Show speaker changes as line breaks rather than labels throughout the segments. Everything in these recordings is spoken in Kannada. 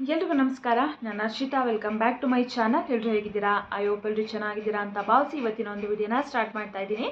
ಎಲ್ರಿಗೂ ನಮಸ್ಕಾರ. ನಾನು Arshita welcome back to my channel ಎಲ್ಲರೂ ಹೇಗಿದ್ದೀರಾ? ಐ ಹೋಪ್ ಎಲ್ಲರೂ ಚೆನ್ನಾಗಿದ್ದೀರಾ ಅಂತ ಭಾವಿಸಿ ಇವತ್ತಿನ ಒಂದು ವಿಡಿಯೋನ ಸ್ಟಾರ್ಟ್ ಮಾಡ್ತಾ ಇದ್ದೀನಿ.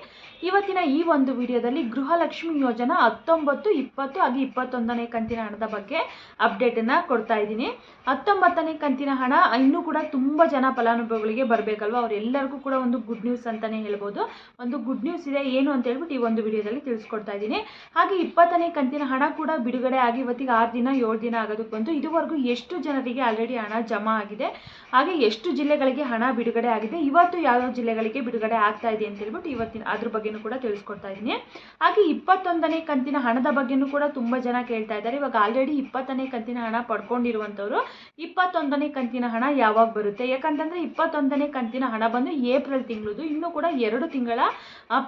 ಇವತ್ತಿನ ಈ ಒಂದು ವಿಡಿಯೋದಲ್ಲಿ ಗೃಹಲಕ್ಷ್ಮಿ ಯೋಜನಾ ಹತ್ತೊಂಬತ್ತು, ಇಪ್ಪತ್ತು, ಹಾಗೆ ಇಪ್ಪತ್ತೊಂದನೇ ಕಂತಿನ ಹಣದ ಬಗ್ಗೆ ಅಪ್ಡೇಟನ್ನು ಕೊಡ್ತಾ ಇದ್ದೀನಿ. ಹತ್ತೊಂಬತ್ತನೇ ಕಂತಿನ ಹಣ ಇನ್ನೂ ಕೂಡ ತುಂಬ ಜನ ಫಲಾನುಭವಿಗಳಿಗೆ ಬರಬೇಕಲ್ವ? ಅವರೆಲ್ಲರಿಗೂ ಕೂಡ ಒಂದು ಗುಡ್ ನ್ಯೂಸ್ ಅಂತಲೇ ಹೇಳ್ಬೋದು. ಒಂದು ಗುಡ್ ನ್ಯೂಸ್ ಇದೆ, ಏನು ಅಂತ ಹೇಳ್ಬಿಟ್ಟು ಈ ಒಂದು ವಿಡಿಯೋದಲ್ಲಿ ತಿಳಿಸ್ಕೊಡ್ತಾ ಇದ್ದೀನಿ. ಹಾಗೆ ಇಪ್ಪತ್ತನೇ ಕಂತಿನ ಹಣ ಕೂಡ ಬಿಡುಗಡೆ ಆಗಿ ಇವತ್ತಿಗೆ ಆರು ದಿನ, ಏಳು ದಿನ ಆಗೋದಕ್ಕೆ ಬಂದು ಇದುವರೆಗೂ ಎಷ್ಟು ಜನರಿಗೆ ಆಲ್ರೆಡಿ ಹಣ ಜಮಾ ಆಗಿದೆ. ಹಾಗೆ ಎಷ್ಟು ಜಿಲ್ಲೆಗಳಿಗೆ ಹಣ ಬಿಡುಗಡೆ ಆಗಿದೆ, ಇವತ್ತು ಯಾವ ಜಿಲ್ಲೆಗಳಿಗೆ ಬಿಡುಗಡೆ ಆಗ್ತಾ ಇದೆ ಅಂತ ಹೇಳ್ಬಿಟ್ಟು ಇವತ್ತಿನ ಅದ್ರ ಬಗ್ಗೆನೂ ಕೂಡ ತಿಳಿಸ್ಕೊಡ್ತಾ ಇದ್ದೀನಿ. ಹಾಗೆ ಇಪ್ಪತ್ತೊಂದನೇ ಕಂತಿನ ಹಣದ ಬಗ್ಗೆನೂ ಕೂಡ ತುಂಬ ಜನ ಕೇಳ್ತಾ ಇದ್ದಾರೆ. ಇವಾಗ ಆಲ್ರೆಡಿ ಇಪ್ಪತ್ತನೇ ಕಂತಿನ ಹಣ ಪಡ್ಕೊಂಡಿರುವಂಥವ್ರು ಇಪ್ಪತ್ತೊಂದನೇ ಕಂತಿನ ಹಣ ಯಾವಾಗ ಬರುತ್ತೆ? ಯಾಕಂತಂದರೆ ಇಪ್ಪತ್ತೊಂದನೇ ಕಂತಿನ ಹಣ ಬಂದು ಏಪ್ರಿಲ್ ತಿಂಗಳದು ಇನ್ನೂ ಕೂಡ ಎರಡು ತಿಂಗಳ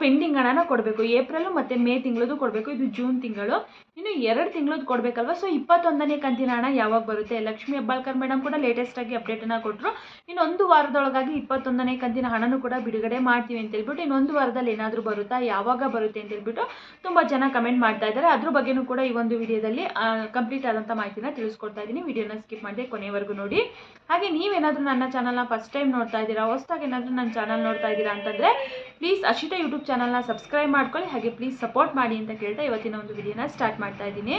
ಪೆಂಡಿಂಗ್ ಹಣನ ಕೊಡಬೇಕು. ಏಪ್ರಿಲ್ ಮತ್ತು ಮೇ ತಿಂಗಳದು ಕೊಡಬೇಕು. ಇದು ಜೂನ್ ತಿಂಗಳು. ಇನ್ನು ಎರಡು ತಿಂಗಳದ್ದು ಕೊಡಬೇಕಲ್ವ? ಸೊ ಇಪ್ಪತ್ತೊಂದನೇ ಕಂತಿನ ಹಣ ಯಾವಾಗ ಬರುತ್ತೆ? ಲಕ್ಷ್ಮೀ ಹೆಬ್ಬಾಳ್ಕರ್ ಮೇಡಮ್ ಕೂಡ ಲೇಟೆಸ್ಟಾಗಿ ಅಪ್ಡೇಟನ್ನು ಕೊಟ್ಟರು ಇನ್ನೊಂದು ವಾರದೊಳಗಾಗಿ ಇಪ್ಪತ್ತೊಂದನೇ ಕಂತಿನ ಹಣನೂ ಕೂಡ ಬಿಡುಗಡೆ ಮಾಡ್ತೀವಿ ಅಂತ ಹೇಳ್ಬಿಟ್ಟು ಇನ್ನೊಂದು ವಾರದಲ್ಲಿ ಏನಾದರೂ ಬರುತ್ತಾ, ಯಾವಾಗ ಬರುತ್ತೆ ಅಂತ ಹೇಳ್ಬಿಟ್ಟು ತುಂಬ ಜನ ಕಮೆಂಟ್ ಮಾಡ್ತಾ ಇದ್ದಾರೆ. ಅದ್ರ ಬಗ್ಗೆನೂ ಕೂಡ ಈ ಒಂದು ವಿಡಿಯೋದಲ್ಲಿ ಕಂಪ್ಲೀಟ್ ಆದಂಥ ಮಾಹಿತಿನ ತಿಳಿಸ್ಕೊಡ್ತಾ ಇದ್ದೀನಿ. ವಿಡಿಯೋನ ಸ್ಕಿಪ್ ಮಾಡಿದೆ ಕೊನೆವರೆಗೂ ನೋಡಿ. ಹಾಗೆ ನೀವೇನಾದರೂ ನನ್ನ ಚಾನಲ್ನ ಫಸ್ಟ್ ಟೈಮ್ ನೋಡ್ತಾ ಇದ್ದೀರಾ, ಹೊಸದಾಗಿ ಏನಾದರೂ ನನ್ನ ಚಾನಲ್ ನೋಡ್ತಾ ಇದ್ದೀರಾ ಅಂತಂದರೆ ಪ್ಲೀಸ್ ಅಶಿತಾ ಯೂಟ್ಯೂಬ್ ಚಾನಲ್ನ ಸಬ್ಸ್ಕ್ರೈಬ್ ಮಾಡ್ಕೊಳ್ಳಿ. ಹಾಗೆ ಪ್ಲೀಸ್ ಸಪೋರ್ಟ್ ಮಾಡಿ ಅಂತ ಕೇಳ್ತಾ ಇವತ್ತಿನ ಒಂದು ವಿಡಿಯೋನ ಸ್ಟಾರ್ಟ್ ಮಾಡ್ತಾ ಇದ್ದೀನಿ.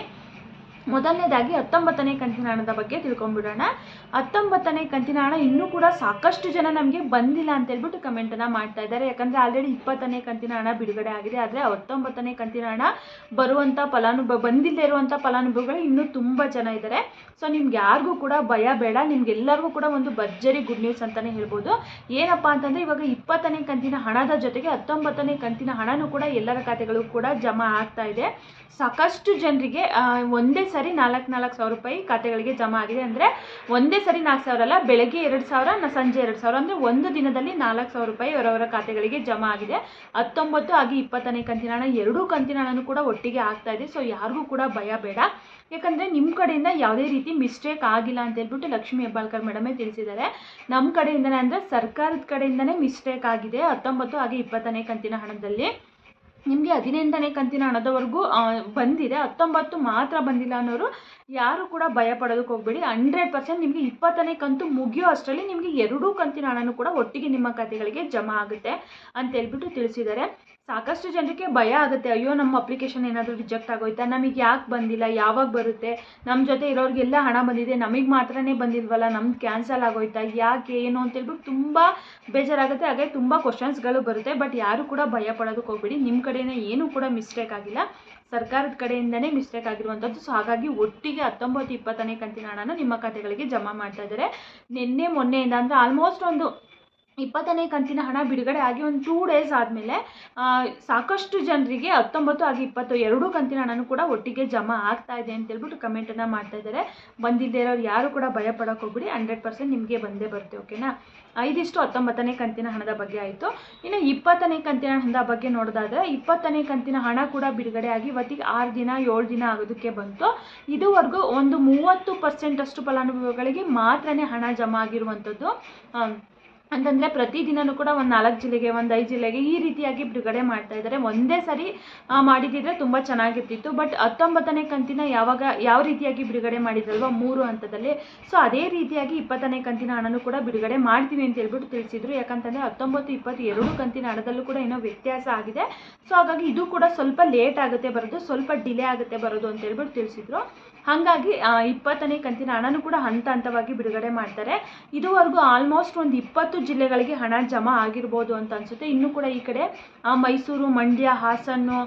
ಮೊದಲನೇದಾಗಿ ಹತ್ತೊಂಬತ್ತನೇ ಕಂತಿನ ಹಣದ ಬಗ್ಗೆ ತಿಳ್ಕೊಂಬಿಡೋಣ ಹತ್ತೊಂಬತ್ತನೇ ಕಂತಿನ ಹಣ ಇನ್ನೂ ಕೂಡ ಸಾಕಷ್ಟು ಜನ ನಮಗೆ ಬಂದಿಲ್ಲ ಅಂತ ಹೇಳ್ಬಿಟ್ಟು ಕಮೆಂಟನ್ನು ಮಾಡ್ತಾ ಇದ್ದಾರೆ. ಯಾಕಂದರೆ ಆಲ್ರೆಡಿ ಇಪ್ಪತ್ತನೇ ಕಂತಿನ ಹಣ ಬಿಡುಗಡೆ ಆಗಿದೆ. ಆದರೆ ಹತ್ತೊಂಬತ್ತನೇ ಕಂತಿನ ಹಣ ಬರುವಂಥ ಫಲಾನುಭವ, ಬಂದಿಲ್ಲದೆ ಇರುವಂಥ ಫಲಾನುಭವಿಗಳು ಇನ್ನೂ ತುಂಬ ಜನ ಇದ್ದಾರೆ. ಸೊ ನಿಮ್ಗೆ ಯಾರಿಗೂ ಕೂಡ ಭಯ ಬೇಡ. ನಿಮ್ಗೆಲ್ಲರಿಗೂ ಕೂಡ ಒಂದು ಭರ್ಜರಿ ಗುಡ್ ನ್ಯೂಸ್ ಅಂತಲೇ ಹೇಳ್ಬೋದು. ಏನಪ್ಪ ಅಂತಂದರೆ ಇವಾಗ ಇಪ್ಪತ್ತನೇ ಕಂತಿನ ಹಣದ ಜೊತೆಗೆ ಹತ್ತೊಂಬತ್ತನೇ ಕಂತಿನ ಹಣನೂ ಕೂಡ ಎಲ್ಲರ ಖಾತೆಗಳು ಕೂಡ ಜಮಾ ಆಗ್ತಾ ಇದೆ. ಸಾಕಷ್ಟು ಜನರಿಗೆ ಒಂದೇ ಸರಿ ನಾಲ್ಕು ನಾಲ್ಕು ಸಾವಿರ ರೂಪಾಯಿ ಖಾತೆಗಳಿಗೆ ಜಮಾ ಆಗಿದೆ ಅಂದರೆ ಒಂದೇ ಸರಿ ನಾಲ್ಕು ಸಾವಿರ ಅಲ್ಲ, ಬೆಳಗ್ಗೆ ಎರಡು ಸಾವಿರ ಸಂಜೆ ಎರಡು ಸಾವಿರ ಅಂದರೆ ಒಂದು ದಿನದಲ್ಲಿ ನಾಲ್ಕು ಸಾವಿರ ರೂಪಾಯಿ ಅವರವರ ಖಾತೆಗಳಿಗೆ ಜಮಾ ಆಗಿದೆ. ಹತ್ತೊಂಬತ್ತು ಹಾಗೆ ಇಪ್ಪತ್ತನೇ ಕಂತಿನ ಹಣ ಎರಡೂ ಕಂತಿನ ಹಣನೂ ಕೂಡ ಒಟ್ಟಿಗೆ ಆಗ್ತಾ ಇದೆ. ಸೊ ಯಾರಿಗೂ ಕೂಡ ಭಯ ಬೇಡ. ಯಾಕಂದರೆ ನಿಮ್ಮ ಕಡೆಯಿಂದ ಯಾವುದೇ ರೀತಿ ಮಿಸ್ಟೇಕ್ ಆಗಿಲ್ಲ ಅಂತ ಹೇಳ್ಬಿಟ್ಟು ಲಕ್ಷ್ಮೀ ಹೆಬ್ಬಾಳ್ಕರ್ ಮೇಡಮೇ ತಿಳಿಸಿದ್ದಾರೆ. ನಮ್ಮ ಕಡೆಯಿಂದನೇ ಅಂದರೆ ಸರ್ಕಾರದ ಕಡೆಯಿಂದನೇ ಮಿಸ್ಟೇಕ್ ಆಗಿದೆ. ಹತ್ತೊಂಬತ್ತು ಹಾಗೆ ಇಪ್ಪತ್ತನೇ ಕಂತಿನ ಹಣದಲ್ಲಿ. ನಿಮಗೆ ಹದಿನೆಂಟನೇ ಕಂತಿನ ಹಣದವರೆಗೂ ಬಂದಿದೆ. ಹತ್ತೊಂಬತ್ತು ಮಾತ್ರ ಬಂದಿಲ್ಲ ಅನ್ನೋರು ಯಾರು ಕೂಡ ಭಯ ಪಡೋದಕ್ಕೆ ಹೋಗಬೇಡಿ. ಹಂಡ್ರೆಡ್ ಪರ್ಸೆಂಟ್ ನಿಮಗೆ ಇಪ್ಪತ್ತನೇ ಕಂತು ಮುಗಿಯೋ ಅಷ್ಟರಲ್ಲಿ ನಿಮಗೆ ಎರಡೂ ಕಂತಿನ ಹಣನೂ ಕೂಡ ಒಟ್ಟಿಗೆ ನಿಮ್ಮ ಖಾತೆಗಳಿಗೆ ಜಮಾ ಆಗುತ್ತೆ ಅಂತ ಹೇಳ್ಬಿಟ್ಟು ತಿಳಿಸಿದ್ದಾರೆ. ಸಾಕಷ್ಟು ಜನರಿಗೆ ಭಯ ಆಗುತ್ತೆ, ಅಯ್ಯೋ, ನಮ್ಮ ಅಪ್ಲಿಕೇಶನ್ ಏನಾದರೂ ರಿಜೆಕ್ಟ್ ಆಗೋಯ್ತಾ? ನಮಗೆ ಯಾಕೆ ಬಂದಿಲ್ಲ? ಯಾವಾಗ ಬರುತ್ತೆ? ನಮ್ಮ ಜೊತೆ ಇರೋರಿಗೆಲ್ಲ ಹಣ ಬಂದಿದೆ, ನಮಗೆ ಮಾತ್ರನೇ ಬಂದಿಲ್ವಲ್ಲ? ನಮ್ದು ಕ್ಯಾನ್ಸಲ್ ಆಗೋಯ್ತಾ? ಯಾಕೆ? ಏನು? ಅಂತೇಳ್ಬಿಟ್ಟು ತುಂಬ ಬೇಜಾರಾಗುತ್ತೆ. ಹಾಗೆ ತುಂಬ ಕ್ವಶನ್ಸ್ಗಳು ಬರುತ್ತೆ. ಬಟ್ ಯಾರು ಕೂಡ ಭಯ ಪಡೋದಕ್ಕೆ ಹೋಗ್ಬೇಡಿ. ನಿಮ್ಮ ಕಡೆನೇ ಏನೂ ಕೂಡ ಮಿಸ್ಟೇಕ್ ಆಗಿಲ್ಲ. ಸರ್ಕಾರದ ಕಡೆಯಿಂದನೇ ಮಿಸ್ಟೇಕ್ ಆಗಿರುವಂಥದ್ದು. ಸೊ ಹಾಗಾಗಿ ಒಟ್ಟಿಗೆ ಹತ್ತೊಂಬತ್ತು ಇಪ್ಪತ್ತನೇ ಕಂತಿನ ಹಣನ ನಿಮ್ಮ ಖಾತೆಗಳಿಗೆ ಜಮಾ ಮಾಡ್ತಾ ಇದ್ದಾರೆ. ನಿನ್ನೆ, ಮೊನ್ನೆಯಿಂದ ಅಂದರೆ ಆಲ್ಮೋಸ್ಟ್ ಒಂದು ಇಪ್ಪತ್ತನೇ ಕಂತಿನ ಹಣ ಬಿಡುಗಡೆ ಆಗಿ ಒಂದು ಟೂ ಡೇಸ್ ಆದಮೇಲೆ ಸಾಕಷ್ಟು ಜನರಿಗೆ ಹತ್ತೊಂಬತ್ತು ಹಾಗೆ ಇಪ್ಪತ್ತು ಎರಡೂ ಕಂತಿನ ಹಣನೂ ಕೂಡ ಒಟ್ಟಿಗೆ ಜಮಾ ಆಗ್ತಾ ಇದೆ ಅಂತ ಹೇಳ್ಬಿಟ್ಟು ಕಮೆಂಟನ್ನು ಮಾಡ್ತಾ ಇದ್ದಾರೆ ಬಂದಿದ್ದೇ ಇರೋರು ಯಾರು ಕೂಡ ಭಯ ಪಡೋಕೆ ಹೋಗ್ಬಿಡಿ ಹಂಡ್ರೆಡ್ ಪರ್ಸೆಂಟ್ ನಿಮಗೆ ಬಂದೇ ಬರುತ್ತೆ ಓಕೆನಾ ಐದಿಷ್ಟು ಹತ್ತೊಂಬತ್ತನೇ ಕಂತಿನ ಹಣದ ಬಗ್ಗೆ ಆಯಿತು. ಇನ್ನು ಇಪ್ಪತ್ತನೇ ಕಂತಿನ ಹಣದ ಬಗ್ಗೆ ನೋಡೋದಾದರೆ, ಇಪ್ಪತ್ತನೇ ಕಂತಿನ ಹಣ ಕೂಡ ಬಿಡುಗಡೆ ಆಗಿ ಇವತ್ತಿಗೆ ಆರು ದಿನ, ಏಳು ದಿನ ಆಗೋದಕ್ಕೆ ಬಂತು. ಇದುವರೆಗೂ ಒಂದು ಮೂವತ್ತು ಪರ್ಸೆಂಟಷ್ಟು ಫಲಾನುಭವಿಗಳಿಗೆ ಮಾತ್ರನೇ ಹಣ ಜಮಾ ಆಗಿರುವಂಥದ್ದು. ಅಂತಂದರೆ ಪ್ರತಿದಿನವೂ ಕೂಡ ಒಂದು ನಾಲ್ಕು ಜಿಲ್ಲೆಗೆ, ಒಂದು ಐದು ಜಿಲ್ಲೆಗೆ ಈ ರೀತಿಯಾಗಿ ಬಿಡುಗಡೆ ಮಾಡ್ತಾ ಇದ್ದಾರೆ ಒಂದೇ ಸರಿ ಮಾಡಿದ್ದಿದ್ರೆ ತುಂಬ ಚೆನ್ನಾಗಿರ್ತಿತ್ತು. ಬಟ್ ಹತ್ತೊಂಬತ್ತನೇ ಕಂತಿನ ಯಾವಾಗ, ಯಾವ ರೀತಿಯಾಗಿ ಬಿಡುಗಡೆ ಮಾಡಿದ್ರಲ್ವ ಮೂರು ಹಂತದಲ್ಲಿ. ಸೊ, ಅದೇ ರೀತಿಯಾಗಿ ಇಪ್ಪತ್ತನೇ ಕಂತಿನ ಹಣನೂ ಕೂಡ ಬಿಡುಗಡೆ ಮಾಡ್ತೀವಿ ಅಂತ ಹೇಳ್ಬಿಟ್ಟು ತಿಳಿಸಿದ್ರು. ಯಾಕಂತಂದರೆ ಹತ್ತೊಂಬತ್ತು, ಇಪ್ಪತ್ತು ಎರಡು ಕಂತಿನ ಹಣದಲ್ಲೂ ಕೂಡ ಏನೋ ವ್ಯತ್ಯಾಸ ಆಗಿದೆ. ಸೊ, ಹಾಗಾಗಿ ಇದು ಕೂಡ ಸ್ವಲ್ಪ ಲೇಟ್ ಆಗುತ್ತೆ ಬರೋದು, ಸ್ವಲ್ಪ ಡಿಲೇ ಆಗುತ್ತೆ ಬರೋದು ಅಂತ ಹೇಳ್ಬಿಟ್ಟು ತಿಳಿಸಿದ್ರು. ಹಾಗಾಗಿ ಇಪ್ಪತ್ತನೇ ಕಂತಿನ ಹಣನೂ ಕೂಡ ಹಂತ ಹಂತವಾಗಿ ಬಿಡುಗಡೆ ಮಾಡ್ತಾರೆ. ಇದುವರೆಗೂ ಆಲ್ಮೋಸ್ಟ್ ಒಂದು ಇಪ್ಪತ್ತು ಜಿಲ್ಲೆಗಳಿಗೆ ಹಣ ಜಮಾ ಆಗಿರ್ಬೋದು ಅಂತ ಅನಿಸುತ್ತೆ. ಇನ್ನೂ ಕೂಡ ಈ ಕಡೆ ಮೈಸೂರು, ಮಂಡ್ಯ, ಹಾಸನ್ನು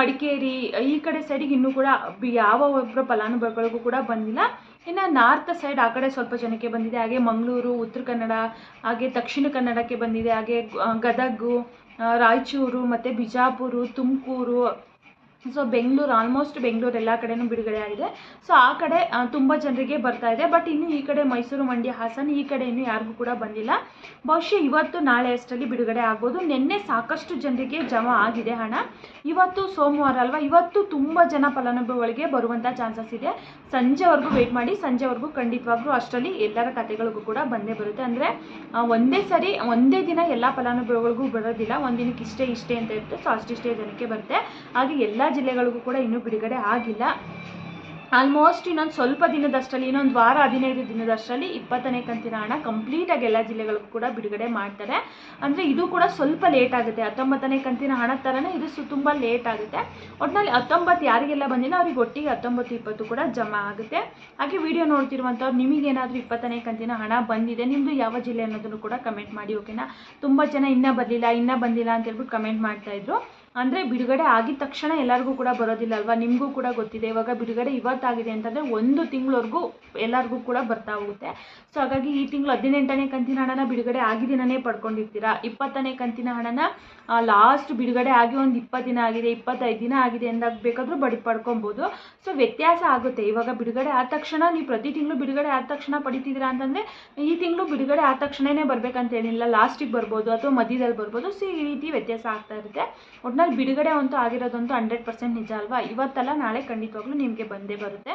ಮಡಿಕೇರಿ, ಈ ಕಡೆ ಸೈಡಿಗೆ ಇನ್ನೂ ಕೂಡ ಯಾವ ಒಬ್ಬರ ಫಲಾನುಭವಿಗಳಿಗೂ ಕೂಡ ಬಂದಿಲ್ಲ. ಇನ್ನು ನಾರ್ತ್ ಸೈಡ್ ಆ ಕಡೆ ಸ್ವಲ್ಪ ಜನಕ್ಕೆ ಬಂದಿದೆ. ಹಾಗೆ ಮಂಗಳೂರು, ಉತ್ತರ ಕನ್ನಡ, ಹಾಗೆ ದಕ್ಷಿಣ ಕನ್ನಡಕ್ಕೆ ಬಂದಿದೆ. ಹಾಗೆ ಗದಗು ರಾಯಚೂರು, ಮತ್ತು ಬಿಜಾಪುರ, ತುಮಕೂರು ಸೊ ಬೆಂಗಳೂರು ಆಲ್ಮೋಸ್ಟ್ ಬೆಂಗಳೂರು ಎಲ್ಲ ಕಡೆನೂ ಬಿಡುಗಡೆ ಆಗಿದೆ. ಸೊ ಆ ಕಡೆ ತುಂಬ ಜನರಿಗೆ ಬರ್ತಾ ಇದೆ. ಬಟ್ ಇನ್ನು ಈ ಕಡೆ ಮೈಸೂರು, ಮಂಡ್ಯ, ಹಾಸನ, ಈ ಕಡೆ ಇನ್ನೂ ಯಾರಿಗೂ ಕೂಡ ಬಂದಿಲ್ಲ. ಬಹುಶಃ ಇವತ್ತು ನಾಳೆ ಅಷ್ಟರಲ್ಲಿ ಬಿಡುಗಡೆ ಆಗ್ಬೋದು. ನಿನ್ನೆ ಸಾಕಷ್ಟು ಜನರಿಗೆ ಜಮಾ ಆಗಿದೆ ಹಣ. ಇವತ್ತು ಸೋಮವಾರ ಅಲ್ವಾ? ಇವತ್ತು ತುಂಬ ಜನ ಫಲಾನುಭವಿಗಳಿಗೆ ಬರುವಂಥ ಚಾನ್ಸಸ್ ಇದೆ. ಸಂಜೆವರೆಗೂ ವೆಯ್ಟ್ ಮಾಡಿ, ಸಂಜೆವರೆಗೂ ಖಂಡಿತವಾಗ್ಲೂ ಅಷ್ಟರಲ್ಲಿ ಎಲ್ಲರ ಕತೆಗಳಿಗೂ ಕೂಡ ಬಂದೇ ಬರುತ್ತೆ. ಅಂದರೆ ಒಂದೇ ಸರಿ, ಒಂದೇ ದಿನ ಎಲ್ಲ ಫಲಾನುಭವಿಗಳಿಗೂ ಬರೋದಿಲ್ಲ. ಒಂದಿನಕ್ಕೆ ಇಷ್ಟೇ ಇಷ್ಟೇ ಅಂತ ಇರುತ್ತೆ. ಸೊ ಅಷ್ಟಿಷ್ಟೇ ಜನಕ್ಕೆ ಬರುತ್ತೆ. ಹಾಗೆ ಎಲ್ಲ ಜಿಲ್ಲೆಗಳಿಗೂ ಕೂಡ ಇನ್ನೂ ಬಿಡುಗಡೆ ಆಗಿಲ್ಲ. ಆಲ್ಮೋಸ್ಟ್ ಇನ್ನೊಂದು ಸ್ವಲ್ಪ ದಿನದಷ್ಟರಲ್ಲಿ, ಇನ್ನೊಂದು ವಾರ ಹದಿನೈದು ದಿನದಷ್ಟರಲ್ಲಿ ಇಪ್ಪತ್ತನೇ ಕಂತಿನ ಹಣ ಕಂಪ್ಲೀಟಾಗಿ ಎಲ್ಲ ಜಿಲ್ಲೆಗಳಿಗೂ ಕೂಡ ಬಿಡುಗಡೆ ಮಾಡ್ತಾರೆ. ಅಂದರೆ ಇದು ಕೂಡ ಸ್ವಲ್ಪ ಲೇಟ್ ಆಗುತ್ತೆ. ಹತ್ತೊಂಬತ್ತನೇ ಕಂತಿನ ಹಣ ಥರನೇ ಇದು ಸು, ತುಂಬ ಲೇಟ್ ಆಗುತ್ತೆ. ಒಟ್ಟಿನಲ್ಲಿ ಹತ್ತೊಂಬತ್ತು ಯಾರಿಗೆಲ್ಲ ಬಂದಿಲ್ಲ, ಅವ್ರಿಗೆ ಒಟ್ಟಿಗೆ ಹತ್ತೊಂಬತ್ತು ಇಪ್ಪತ್ತು ಕೂಡ ಜಮಾ ಆಗುತ್ತೆ. ಹಾಗೆ ವಿಡಿಯೋ ನೋಡ್ತಿರುವಂಥವ್ರು ನಿಮಗೇನಾದರೂ ಇಪ್ಪತ್ತನೇ ಕಂತಿನ ಹಣ ಬಂದಿದೆ ನಿಮ್ಮದು ಯಾವ ಜಿಲ್ಲೆ ಅನ್ನೋದನ್ನು ಕೂಡ ಕಮೆಂಟ್ ಮಾಡಿ ಓಕೆನಾ ತುಂಬ ಜನ ಇನ್ನೂ ಬರಲಿಲ್ಲ, ಇನ್ನೂ ಬಂದಿಲ್ಲ ಅಂತ ಹೇಳ್ಬಿಟ್ಟು ಕಮೆಂಟ್ ಮಾಡ್ತಾಯಿದ್ರು ಅಂದರೆ ಬಿಡುಗಡೆ ಆಗಿದ ತಕ್ಷಣ ಎಲ್ಲರಿಗೂ ಕೂಡ ಬರೋದಿಲ್ಲ ಅಲ್ವಾ? ನಿಮಗೂ ಕೂಡ ಗೊತ್ತಿದೆ. ಇವಾಗ ಬಿಡುಗಡೆ ಇವತ್ತಾಗಿದೆ ಅಂತಂದರೆ ಒಂದು ತಿಂಗಳವರೆಗೂ ಎಲ್ಲರಿಗೂ ಕೂಡ ಬರ್ತಾ ಹೋಗುತ್ತೆ. ಸೊ ಹಾಗಾಗಿ ಈ ತಿಂಗಳು ಹದಿನೆಂಟನೇ ಕಂತಿನ ಹಣನ ಬಿಡುಗಡೆ ಆಗಿದಿನನೇ ಪಡ್ಕೊಂಡಿರ್ತೀರಾ? ಇಪ್ಪತ್ತನೇ ಕಂತಿನ ಹಣನ ಲಾಸ್ಟ್ ಬಿಡುಗಡೆ ಆಗಿ ಒಂದು ಇಪ್ಪತ್ತು ದಿನ ಆಗಿದೆ, ಇಪ್ಪತ್ತೈದು ದಿನ ಆಗಿದೆ ಅಂದಾಗ ಬೇಕಾದರೂ ಬಡಿ, ಪಡ್ಕೊಬೋದು. ಸೊ ವ್ಯತ್ಯಾಸ ಆಗುತ್ತೆ. ಇವಾಗ ಬಿಡುಗಡೆ ಆದ ತಕ್ಷಣ ನೀವು ಪ್ರತಿ ತಿಂಗಳು ಬಿಡುಗಡೆ ಆದ ತಕ್ಷಣ ಪಡಿತಿದ್ದೀರಾ ಅಂತಂದರೆ ಈ ತಿಂಗಳು ಬಿಡುಗಡೆ ಆದ ತಕ್ಷಣನೇ ಬರಬೇಕಂತ ಏನಿಲ್ಲ. ಲಾಸ್ಟಿಗೆ ಬರ್ಬೋದು ಅಥವಾ ಮಧ್ಯದಲ್ಲಿ ಬರ್ಬೋದು. ಸೊ ಈ ರೀತಿ ವ್ಯತ್ಯಾಸ ಆಗ್ತಾ ಇರುತ್ತೆ. ಒಟ್ನಲ್ಲಿ ಬಿಡುಗಡೆ ಅಂತೂ ಆಗಿರೋದಂತೂ ಹಂಡ್ರೆಡ್ ಪರ್ಸೆಂಟ್ ನಿಜ ಅಲ್ವಾ? ಇವತ್ತಲ್ಲ ನಾಳೆ ಖಂಡಿತವಾಗ್ಲೂ ನಿಮಗೆ ಬಂದೇ ಬರುತ್ತೆ.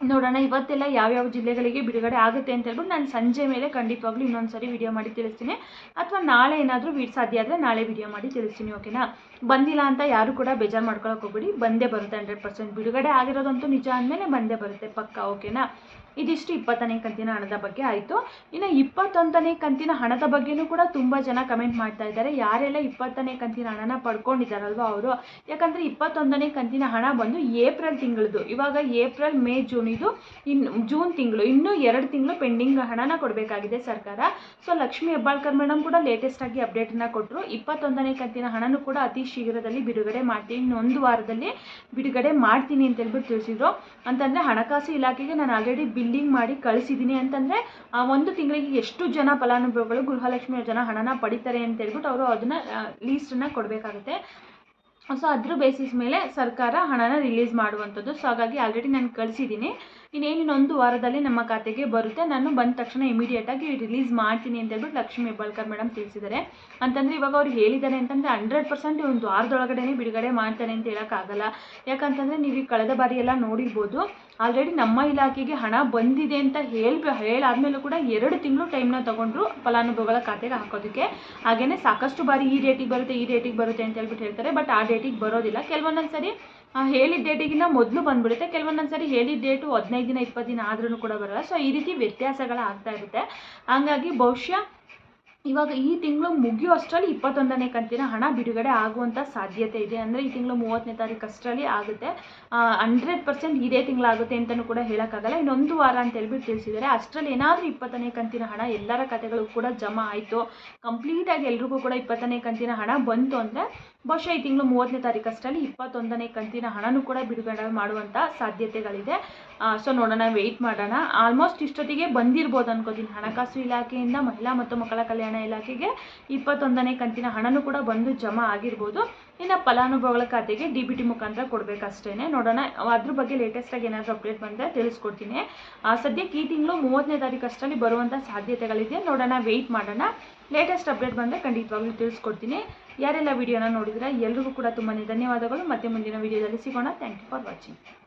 ನೋಡೋಣ, ಇವತ್ತೆಲ್ಲ ಯಾವ್ಯಾವ ಜಿಲ್ಲೆಗಳಿಗೆ ಬಿಡುಗಡೆ ಆಗುತ್ತೆ ಅಂತ ಹೇಳ್ಬಿಟ್ಟು ನಾನು ಸಂಜೆ ಮೇಲೆ ಖಂಡಿತವಾಗ್ಲೂ ಇನ್ನೊಂದು ಸರಿ ವಿಡಿಯೋ ಮಾಡಿ ತಿಳಿಸ್ತೀನಿ. ಅಥವಾ ನಾಳೆ ಏನಾದರೂ ವೀಡ್ ಸಾಧ್ಯ ಆದರೆ ನಾಳೆ ವಿಡಿಯೋ ಮಾಡಿ ತಿಳಿಸ್ತೀನಿ ಓಕೆನಾ ಬಂದಿಲ್ಲ ಅಂತ ಯಾರು ಕೂಡ ಬೇಜಾರು ಮಾಡ್ಕೊಳಕ್ಕೆ ಹೋಗ್ಬಿಡಿ. ಬಂದೇ ಬರುತ್ತೆ ಹಂಡ್ರೆಡ್ ಪರ್ಸೆಂಟ್. ಬಿಡುಗಡೆ ಆಗಿರೋದಂತೂ ನಿಜ ಅಂದಮೇಲೆ ಬಂದೇ ಬರುತ್ತೆ ಪಕ್ಕ ಓಕೆನಾ ಇದಿಷ್ಟು ಇಪ್ಪತ್ತನೇ ಕಂತಿನ ಹಣದ ಬಗ್ಗೆ ಆಯಿತು. ಇನ್ನು ಇಪ್ಪತ್ತೊಂದನೇ ಕಂತಿನ ಹಣದ ಬಗ್ಗೆನೂ ಕೂಡ ತುಂಬ ಜನ ಕಮೆಂಟ್ ಮಾಡ್ತಾ ಇದ್ದಾರೆ. ಯಾರೆಲ್ಲ ಇಪ್ಪತ್ತನೇ ಕಂತಿನ ಹಣನ ಪಡ್ಕೊಂಡಿದ್ದಾರಲ್ವ ಅವರು? ಯಾಕಂದರೆ ಇಪ್ಪತ್ತೊಂದನೇ ಕಂತಿನ ಹಣ ಬಂದು ಏಪ್ರಿಲ್ ತಿಂಗಳದು. ಇವಾಗ ಏಪ್ರಿಲ್, ಮೇ, ಜೂನ್ ಇದು ಇನ್ನು ಜೂನ್ ತಿಂಗಳು. ಇನ್ನೂ ಎರಡು ತಿಂಗಳು ಪೆಂಡಿಂಗ್ ಹಣನ ಕೊಡಬೇಕಾಗಿದೆ ಸರ್ಕಾರ. ಸೊ, ಲಕ್ಷ್ಮಿ ಹೆಬ್ಬಾಳ್ಕರ್ ಮೇಡಮ್ ಕೂಡ ಲೇಟೆಸ್ಟ್ ಆಗಿ ಅಪ್ಡೇಟನ್ನು ಕೊಟ್ಟರು ಇಪ್ಪತ್ತೊಂದನೇ ಕಂತಿನ ಹಣನೂ ಕೂಡ ಅತಿ ಶೀಘ್ರದಲ್ಲಿ ಬಿಡುಗಡೆ ಮಾಡ್ತೀನಿ. ಇನ್ನೊಂದು ವಾರದಲ್ಲಿ ಬಿಡುಗಡೆ ಮಾಡ್ತೀನಿ ಅಂತ ಹೇಳ್ಬಿಟ್ಟು ತಿಳಿಸಿದ್ರು. ಅಂತಂದರೆ ಹಣಕಾಸು ಇಲಾಖೆಗೆ ನಾನು ಆಲ್ರೆಡಿ ಬಿಲ್ಲಿಂಗ್ ಮಾಡಿ ಕಳಿಸಿದ್ದೀನಿ ಅಂತಂದರೆ, ಆ ಒಂದು ತಿಂಗಳಿಗೆ ಎಷ್ಟು ಜನ ಫಲಾನುಭವಿಗಳು ಗೃಹಲಕ್ಷ್ಮಿ ಜನ ಹಣನ ಪಡಿತಾರೆ ಅಂತ ಹೇಳ್ಬಿಟ್ಟು ಅವರು ಅದನ್ನು ಲೀಸ್ಟನ್ನು ಕೊಡಬೇಕಾಗುತ್ತೆ. ಸೊ ಅದ್ರ ಬೇಸಿಸ್ ಮೇಲೆ ಸರ್ಕಾರ ಹಣನ ರಿಲೀಸ್ ಮಾಡುವಂಥದ್ದು. ಸೊ ಹಾಗಾಗಿ ಆಲ್ರೆಡಿ ನಾನು ಕಳಿಸಿದ್ದೀನಿ ಇನ್ನೇನಿನ್ನೊಂದು ವಾರದಲ್ಲಿ ನಮ್ಮ ಖಾತೆಗೆ ಬರುತ್ತೆ. ನಾನು ಬಂದ ತಕ್ಷಣ ಇಮಿಡಿಯೇಟಾಗಿ ರಿಲೀಸ್ ಮಾಡ್ತೀನಿ ಅಂತ ಹೇಳ್ಬಿಟ್ಟು ಲಕ್ಷ್ಮೀ ಹೆಬ್ಬಾಳ್ಕರ್ ಮೇಡಮ್ ತಿಳಿಸಿದ್ದಾರೆ. ಅಂತಂದರೆ ಇವಾಗ ಅವ್ರು ಹೇಳಿದ್ದಾರೆ ಅಂತಂದರೆ ಹಂಡ್ರೆಡ್ ಪರ್ಸೆಂಟ್ ಒಂದು ವಾರದೊಳಗಡೆ ಬಿಡುಗಡೆ ಮಾಡ್ತಾರೆ ಅಂತ ಹೇಳೋಕ್ಕಾಗಲ್ಲ. ಯಾಕಂತಂದರೆ ನೀವು ಈ ಕಳೆದ ಬಾರಿ ಎಲ್ಲ ನೋಡಿರ್ಬೋದು. ಆಲ್ರೆಡಿ ನಮ್ಮ ಇಲಾಖೆಗೆ ಹಣ ಬಂದಿದೆ ಅಂತ ಹೇಳ, ಹೇಳಾದ್ಮೇಲೂ ಕೂಡ ಎರಡು ತಿಂಗಳು ಟೈಮ್ನ ತೊಗೊಂಡ್ರು ಫಲಾನುಭವಿಗಳ ಖಾತೆಗೆ ಹಾಕೋದಕ್ಕೆ. ಹಾಗೆಯೇ ಸಾಕಷ್ಟು ಬಾರಿ ಈ ಡೇಟಿಗೆ ಬರುತ್ತೆ, ಈ ಡೇಟಿಗೆ ಬರುತ್ತೆ ಅಂತ ಹೇಳ್ಬಿಟ್ಟು ಹೇಳ್ತಾರೆ ಬಟ್ ಆ ಡೇಟಿಗೆ ಬರೋದಿಲ್ಲ. ಕೆಲವೊಂದೊಂದು ಸರಿ ಹೇಳಿದ ಡೇಟಿಗಿಂತ ಮೊದಲು ಬಂದ್ಬಿಡುತ್ತೆ. ಕೆಲವೊಂದೊಂದು ಸರಿ ಹೇಳಿದ ಡೇಟು ಹದಿನೈದು ದಿನ, ಇಪ್ಪತ್ತು ದಿನ ಆದ್ರೂ ಕೂಡ ಬರೋಲ್ಲ. ಸೊ ಈ ರೀತಿ ವ್ಯತ್ಯಾಸಗಳು ಆಗ್ತಾ ಇರುತ್ತೆ. ಹಂಗಾಗಿ ಬಹುಶಃ ಇವಾಗ ಈ ತಿಂಗಳು ಮುಗಿಯೋ ಅಷ್ಟರಲ್ಲಿ ಇಪ್ಪತ್ತೊಂದನೇ ಕಂತಿನ ಹಣ ಬಿಡುಗಡೆ ಆಗುವಂಥ ಸಾಧ್ಯತೆ ಇದೆ. ಅಂದರೆ ಈ ತಿಂಗಳು ಮೂವತ್ತನೇ ತಾರೀಕು ಅಷ್ಟರಲ್ಲಿ ಆಗುತ್ತೆ. ಹಂಡ್ರೆಡ್ ಪರ್ಸೆಂಟ್ ಇದೇ ತಿಂಗಳಾಗುತ್ತೆ ಅಂತಲೂ ಕೂಡ ಹೇಳೋಕ್ಕಾಗಲ್ಲ. ಇನ್ನೊಂದು ವಾರ ಅಂತ ಹೇಳ್ಬಿಟ್ಟು ತಿಳಿಸಿದ್ದಾರೆ. ಅಷ್ಟರಲ್ಲಿ ಏನಾದರೂ ಇಪ್ಪತ್ತನೇ ಕಂತಿನ ಹಣ ಎಲ್ಲರ ಖಾತೆಗಳು ಕೂಡ ಜಮಾ ಆಯಿತು. ಕಂಪ್ಲೀಟಾಗಿ ಎಲ್ರಿಗೂ ಕೂಡ ಇಪ್ಪತ್ತನೇ ಕಂತಿನ ಹಣ ಬಂತು ಅಂದರೆ ಬಹುಶಃ ಈ ತಿಂಗಳು ಮೂವತ್ತನೇ ತಾರೀಕು ಅಷ್ಟರಲ್ಲಿ ಇಪ್ಪತ್ತೊಂದನೇ ಕಂತಿನ ಹಣನೂ ಕೂಡ ಬಿಡುಗಡೆ ಮಾಡುವಂಥ ಸಾಧ್ಯತೆಗಳಿದೆ. ಸೊ ನೋಡೋಣ ವೆಯ್ಟ್ ಮಾಡೋಣ. ಆಲ್ಮೋಸ್ಟ್ ಇಷ್ಟೊತ್ತಿಗೆ ಬಂದಿರ್ಬೋದು ಅನ್ಕೋತೀನಿ. ಹಣಕಾಸು ಇಲಾಖೆಯಿಂದ, ಮಹಿಳಾ ಮತ್ತು ಮಕ್ಕಳ ಕಲ್ಯಾಣ ಇಲಾಖೆಗೆ ಇಪ್ಪತ್ತೊಂದನೇ ಕಂತಿನ ಹಣನೂ ಕೂಡ ಬಂದು ಜಮಾ ಆಗಿರ್ಬೋದು. ಇನ್ನು ಫಲಾನುಭವಿಗಳ ಖಾತೆಗೆ ಡಿ ಬಿ ಟಿ ಮುಖಾಂತರ ಕೊಡಬೇಕಷ್ಟೇ ನೋಡೋಣ, ಅದ್ರ ಬಗ್ಗೆ ಲೇಟೆಸ್ಟಾಗಿ ಏನಾದರೂ ಅಪ್ಡೇಟ್ ಬಂದರೆ ತಿಳಿಸ್ಕೊಡ್ತೀನಿ. ಸದ್ಯಕ್ಕೆ ಈ ತಿಂಗಳು ಮೂವತ್ತನೇ ತಾರೀಕು ಅಷ್ಟರಲ್ಲಿ ಬರುವಂಥ ಸಾಧ್ಯತೆಗಳಿದೆ. ನೋಡೋಣ ವೆಯ್ಟ್ ಮಾಡೋಣ. ಲೇಟೆಸ್ಟ್ ಅಪ್ಡೇಟ್ ಬಂದರೆ ಖಂಡಿತವಾಗ್ಲೂ ತಿಳಿಸ್ಕೊಡ್ತೀನಿ. ಯಾರೆಲ್ಲ ವಿಡಿಯೋನ ನೋಡಿದ್ರೆ ಎಲ್ರಿಗೂ ಕೂಡ ತುಂಬಾ ಧನ್ಯವಾದಗಳು. ಮತ್ತೆ ಮುಂದಿನ ವಿಡಿಯೋದಲ್ಲಿ ಸಿಗೋಣ. Thank you for watching